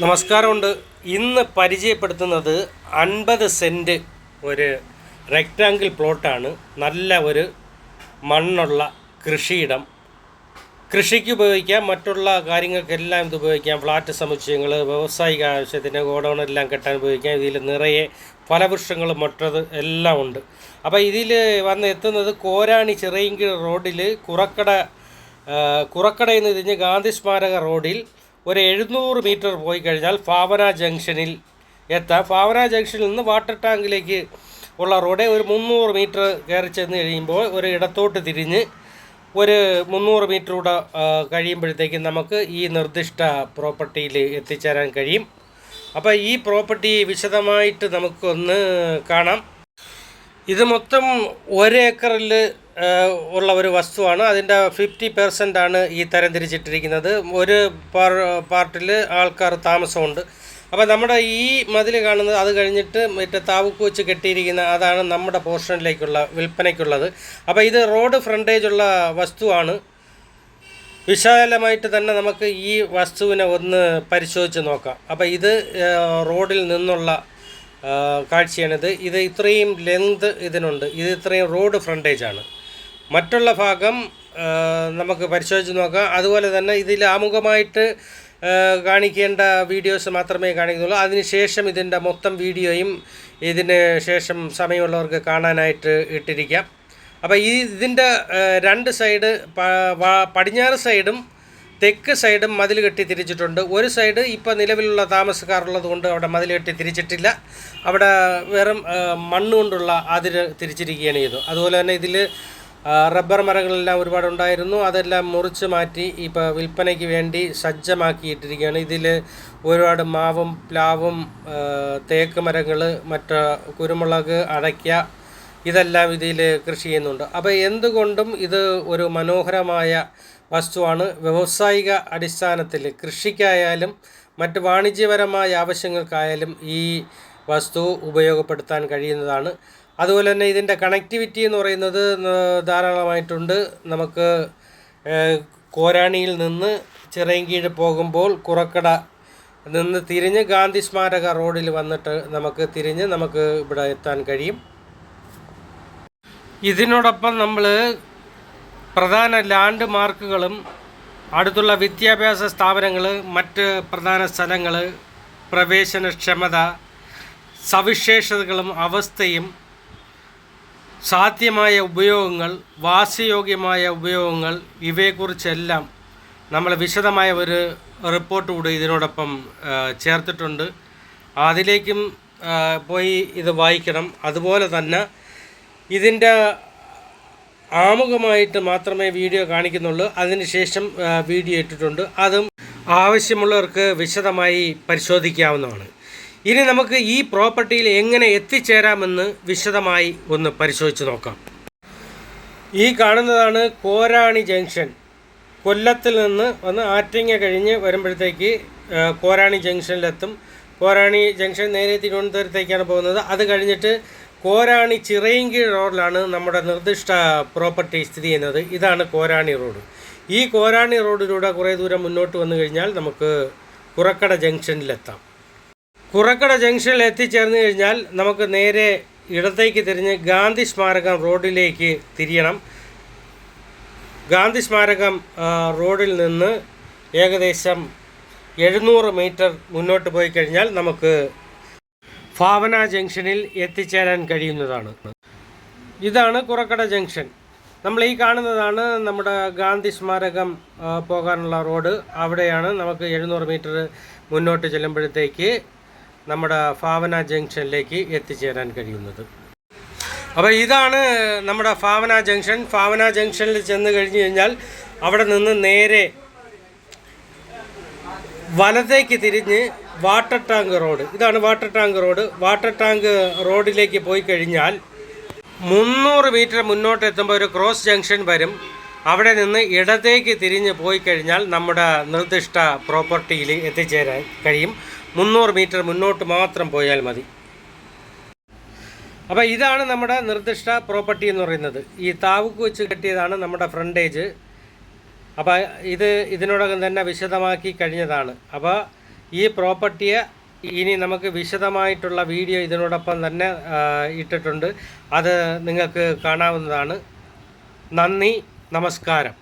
നമസ്കാരമുണ്ട്. ഇന്ന് പരിചയപ്പെടുത്തുന്നത് അൻപത് സെന്റ് ഒരു റെക്റ്റാങ്കിൾ പ്ലോട്ടാണ് നല്ല ഒരു മണ്ണുള്ള കൃഷിയിടം. കൃഷിക്ക് ഉപയോഗിക്കാം മറ്റുള്ള കാര്യങ്ങൾക്കെല്ലാം ഇത് ഉപയോഗിക്കാം. ഫ്ലാറ്റ് സമുച്ചയങ്ങൾ വ്യാവസായിക ആവശ്യത്തിന് ഗോഡൗണെല്ലാം കെട്ടാൻ ഉപയോഗിക്കാം. ഇതിൽ നിറയെ ഫലവൃക്ഷങ്ങളും മറ്റത് എല്ലാം ഉണ്ട്. അപ്പോൾ ഇതിൽ വന്ന് എത്തുന്നത് കോരാണി ചിറയിൻകീഴ് റോഡിൽ കുറക്കട കുറക്കടയിൽ നിന്ന് തിരിഞ്ഞ് ഗാന്ധി സ്മാരക റോഡിൽ ഒരു എഴുന്നൂറ് മീറ്റർ പോയി കഴിഞ്ഞാൽ ഫാവന ജംഗ്ഷനിൽ എത്താം. ഫാവന ജംഗ്ഷനിൽ നിന്ന് വാട്ടർ ടാങ്കിലേക്ക് ഉള്ള റോഡ് ഒരു മുന്നൂറ് മീറ്റർ കയറി ചെന്ന് കഴിയുമ്പോൾ ഒരു ഇടത്തോട്ട് തിരിഞ്ഞ് ഒരു മുന്നൂറ് മീറ്റർ കൂടെ കഴിയുമ്പോഴത്തേക്കും നമുക്ക് ഈ നിർദ്ദിഷ്ട പ്രോപ്പർട്ടിയിൽ എത്തിച്ചേരാൻ കഴിയും. അപ്പോൾ ഈ പ്രോപ്പർട്ടി വിശദമായിട്ട് നമുക്കൊന്ന് കാണാം. ഇത് മൊത്തം ഒരേക്കറിൽ ഉള്ള ഒരു വസ്തുവാണ്. അതിന്റെ ഫിഫ്റ്റി പെർസെന്റ് ആണ് ഈ തരം തിരിച്ചിട്ടിരിക്കുന്നത് ഒരു പാർ പാർട്ടിൽ ആൾക്കാർ താമസമുണ്ട്. അപ്പോൾ നമ്മുടെ ഈ മതിൽ കാണുന്നത് അത് കഴിഞ്ഞിട്ട് മറ്റേ താവുക്ക് വെച്ച് കെട്ടിയിരിക്കുന്ന അതാണ് നമ്മുടെ പോർഷനിലേക്കുള്ള വിൽപ്പനയ്ക്കുള്ളത്. അപ്പോൾ ഇത് റോഡ് ഫ്രണ്ടേജ് ഉള്ള വസ്തുവാണ്. വിശാലമായിട്ട് തന്നെ നമുക്ക് ഈ വസ്തുവിനെ ഒന്ന് പരിശോധിച്ച് നോക്കാം. അപ്പോൾ ഇത് റോഡിൽ നിന്നുള്ള കാഴ്ചയാണിത്. ഇത് ഇത്രയും ലെങ്ത് ഇതിനുണ്ട്. ഇത് ഇത്രയും റോഡ് ഫ്രണ്ടേജാണ് മറ്റുള്ള ഭാഗം നമുക്ക് പരിശോധിച്ച് നോക്കാം. അതുപോലെ തന്നെ ഇതിൽ ആമുഖമായിട്ട് കാണിക്കേണ്ട വീഡിയോസ് മാത്രമേ കാണിക്കുന്നുള്ളൂ. അതിനുശേഷം ഇതിന്റെ മൊത്തം വീഡിയോയും ഇതിന് ശേഷം സമയമുള്ളവർക്ക് കാണാനായിട്ട് ഇട്ടിരിക്കാം. അപ്പോൾ ഈ ഇതിന്റെ രണ്ട് സൈഡ് പടിഞ്ഞാറ് സൈഡും തെക്ക് സൈഡും മതിൽ കെട്ടി തിരിച്ചിട്ടുണ്ട്. ഒരു സൈഡ് ഇപ്പോൾ നിലവിലുള്ള താമസക്കാരുള്ളത് കൊണ്ട് അവിടെ മതിൽ കെട്ടി തിരിച്ചിട്ടില്ല. അവിടെ വെറും മണ്ണ് കൊണ്ടുള്ള അതിര് തിരിച്ചിരിക്കുകയാണ് ചെയ്തു അതുപോലെ തന്നെ ഇതിൽ റബ്ബർ മരങ്ങളെല്ലാം ഒരുപാട് ഉണ്ടായിരുന്നു. അതെല്ലാം മുറിച്ച് മാറ്റി ഇപ്പോൾ വിൽപ്പനയ്ക്ക് വേണ്ടി സജ്ജമാക്കിയിട്ടിരിക്കുകയാണ്. ഇതിൽ ഒരുപാട് മാവും പ്ലാവും തേക്ക് മരങ്ങൾ മറ്റ് കുരുമുളക് അടയ്ക്ക ഇതെല്ലാം ഇതിൽ കൃഷി ചെയ്യുന്നുണ്ട്. അപ്പോൾ എന്തുകൊണ്ടും ഇത് ഒരു മനോഹരമായ വസ്തുവാണ്. വ്യാവസായിക അടിസ്ഥാനത്തിൽ കൃഷിക്കായാലും മറ്റ് വാണിജ്യപരമായ ആവശ്യങ്ങൾക്കായാലും ഈ വസ്തു ഉപയോഗപ്പെടുത്താൻ കഴിയുന്നതാണ്. അതുപോലെ തന്നെ ഇതിന്റെ കണക്ടിവിറ്റി എന്ന് പറയുന്നത് ധാരാളമായിട്ടുണ്ട്. നമുക്ക് കോരാണിയിൽ നിന്ന് ചിറയൻകീഴ് പോകുമ്പോൾ കുറക്കട നിന്ന് തിരിഞ്ഞ് ഗാന്ധി സ്മാരക റോഡിൽ വന്നിട്ട് നമുക്ക് തിരിഞ്ഞ് നമുക്ക് ഇവിടെ എത്താൻ കഴിയും. ഇതിനോടൊപ്പം നമ്മൾ പ്രധാന ലാൻഡ് മാർക്കുകളും അടുത്തുള്ള വിദ്യാഭ്യാസ സ്ഥാപനങ്ങൾ മറ്റ് പ്രധാന സ്ഥലങ്ങൾ പ്രവേശനക്ഷമത സവിശേഷതകളും അവസ്ഥയും സാധ്യമായ ഉപയോഗങ്ങൾ വാസയോഗ്യമായ ഉപയോഗങ്ങൾ ഇവയെക്കുറിച്ചെല്ലാം നമ്മൾ വിശദമായ ഒരു റിപ്പോർട്ട് കൂടി ഇതിനോടൊപ്പം ചേർത്തിട്ടുണ്ട്. അതിലേക്കും പോയി ഇത് വായിക്കണം. അതുപോലെ തന്നെ ഇതിന്റെ ആമുഖമായിട്ട് മാത്രമേ വീഡിയോ കാണിക്കുന്നുള്ളൂ. അതിനുശേഷം വീഡിയോ ഇട്ടിട്ടുണ്ട്. അതും ആവശ്യമുള്ളവർക്ക് വിശദമായി പരിശോധിക്കാവുന്നതാണ്. ഇനി നമുക്ക് ഈ പ്രോപ്പർട്ടിയിൽ എങ്ങനെ എത്തിച്ചേരാമെന്ന് വിശദമായി ഒന്ന് പരിശോധിച്ച് നോക്കാം. ഈ കാണുന്നതാണ് കോരാണി ജംഗ്ഷൻ. കൊല്ലത്തിൽ നിന്ന് വന്ന് ആറ്റിങ്ങ കഴിഞ്ഞ് വരുമ്പോഴത്തേക്ക് കോരാണി ജംഗ്ഷനിലെത്തും. കോരാണി ജംഗ്ഷൻ നേരെ തിരുവനന്തപുരത്തേക്കാണ് പോകുന്നത്. അത് കഴിഞ്ഞിട്ട് കോരാണി ചിറയിൻകീഴ് റോഡിലാണ് നമ്മുടെ നിർദ്ദിഷ്ട പ്രോപ്പർട്ടി സ്ഥിതി ചെയ്യുന്നത്. ഇതാണ് കോരാണി റോഡ്. ഈ കോരാണി റോഡിലൂടെ കുറേ ദൂരം മുന്നോട്ട് വന്നു കഴിഞ്ഞാൽ നമുക്ക് കുറക്കട ജംഗ്ഷനിലെത്താം. കുറക്കട ജംഗ്ഷനിൽ എത്തിച്ചേർന്ന് കഴിഞ്ഞാൽ നമുക്ക് നേരെ ഇടത്തേക്ക് തിരിഞ്ഞ് ഗാന്ധി സ്മാരകം റോഡിലേക്ക് തിരിയണം. ഗാന്ധി സ്മാരകം റോഡിൽ നിന്ന് ഏകദേശം എഴുന്നൂറ് മീറ്റർ മുന്നോട്ട് പോയി കഴിഞ്ഞാൽ നമുക്ക് ഭാവന ജംഗ്ഷനിൽ എത്തിച്ചേരാൻ കഴിയുന്നതാണ്. ഇതാണ് കുറക്കട ജംഗ്ഷൻ. നമ്മൾ ഈ കാണുന്നതാണ് നമ്മുടെ ഗാന്ധി സ്മാരകം പോകാനുള്ള റോഡ്. അവിടെയാണ് നമുക്ക് എഴുന്നൂറ് മീറ്റർ മുന്നോട്ട് ചെല്ലുമ്പോഴത്തേക്ക് നമ്മുടെ ഭാവന ജംഗ്ഷനിലേക്ക് എത്തിച്ചേരാൻ കഴിയുന്നത്. അപ്പോൾ ഇതാണ് നമ്മുടെ ഭാവന ജംഗ്ഷൻ. ഭാവന ജംഗ്ഷനിൽ ചെന്ന് കഴിഞ്ഞ് കഴിഞ്ഞാൽ അവിടെ നിന്ന് നേരെ വലത്തേക്ക് തിരിഞ്ഞ് വാട്ടർ ടാങ്ക് റോഡ്. ഇതാണ് water tank road. Water tank റോഡിലേക്ക് പോയി കഴിഞ്ഞാൽ മുന്നൂറ് മീറ്റർ മുന്നോട്ട് എത്തുമ്പോൾ ഒരു ക്രോസ് ജംഗ്ഷൻ വരും. അവിടെ നിന്ന് ഇടത്തേക്ക് തിരിഞ്ഞ് പോയി കഴിഞ്ഞാൽ നമ്മുടെ നിർദ്ദിഷ്ട പ്രോപ്പർട്ടിയിൽ എത്തിച്ചേരാൻ കഴിയും. മുന്നൂറ് മീറ്റർ മുന്നോട്ട് മാത്രം പോയാൽ മതി. അപ്പോൾ ഇതാണ് നമ്മുടെ നിർദ്ദിഷ്ട പ്രോപ്പർട്ടി എന്ന് പറയുന്നത്. ഈ താവുക്ക് വെച്ച് കെട്ടിയതാണ് നമ്മുടെ ഫ്രണ്ടേജ്. അപ്പോൾ ഇത് ഇതിനോടകം തന്നെ വിശദമാക്കി കഴിഞ്ഞതാണ്. അപ്പോൾ ഈ പ്രോപ്പർട്ടിയെ ഇനി നമുക്ക് വിശദമായിട്ടുള്ള വീഡിയോ ഇതിനോടൊപ്പം തന്നെ ഇട്ടിട്ടുണ്ട്. അത് നിങ്ങൾക്ക് കാണാവുന്നതാണ്. നന്ദി നമസ്കാരം.